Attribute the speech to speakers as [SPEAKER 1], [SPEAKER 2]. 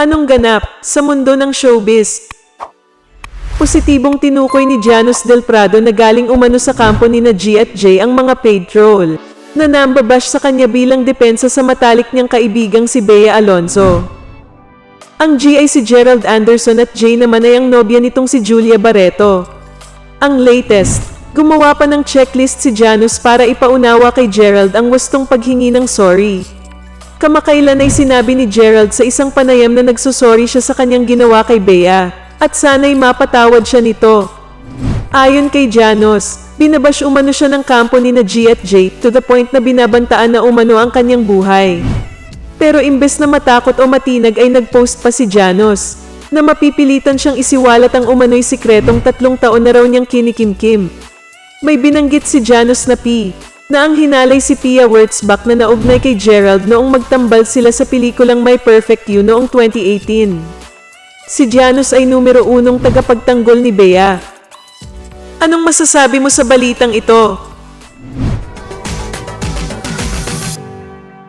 [SPEAKER 1] Anong ganap sa mundo ng showbiz? Positibong tinukoy ni Janus Del Prado na galing umano sa kampo ni na G at J ang mga paid troll na nambabash sa kanya bilang depensa sa matalik niyang kaibigang si Bea Alonzo. Ang G ay si Gerald Anderson at J naman ay ang nobya nitong si Julia Barreto. Ang latest, gumawa pa ng checklist si Janus para ipaunawa kay Gerald ang wastong paghingi ng sorry. Kamakailan ay sinabi ni Gerald sa isang panayam na nagsusorry siya sa kanyang ginawa kay Bea, at sana'y mapatawad siya nito. Ayon kay Janos, binabash umano siya ng kampo ni na G at J to the point na binabantaan na umano ang kanyang buhay. Pero imbes na matakot o matinag ay nagpost pa si Janos, na mapipilitan siyang isiwalat ang umano'y sikretong tatlong taon na raw niyang kinikimkim. May binanggit si Janos na P, na ang hinalay si Pia Wurtzbach na naugnay kay Gerald noong magtambal sila sa pelikulang My Perfect You noong 2018. Si Janos ay numero unong tagapagtanggol ni Bea. Anong masasabi mo sa balitang ito?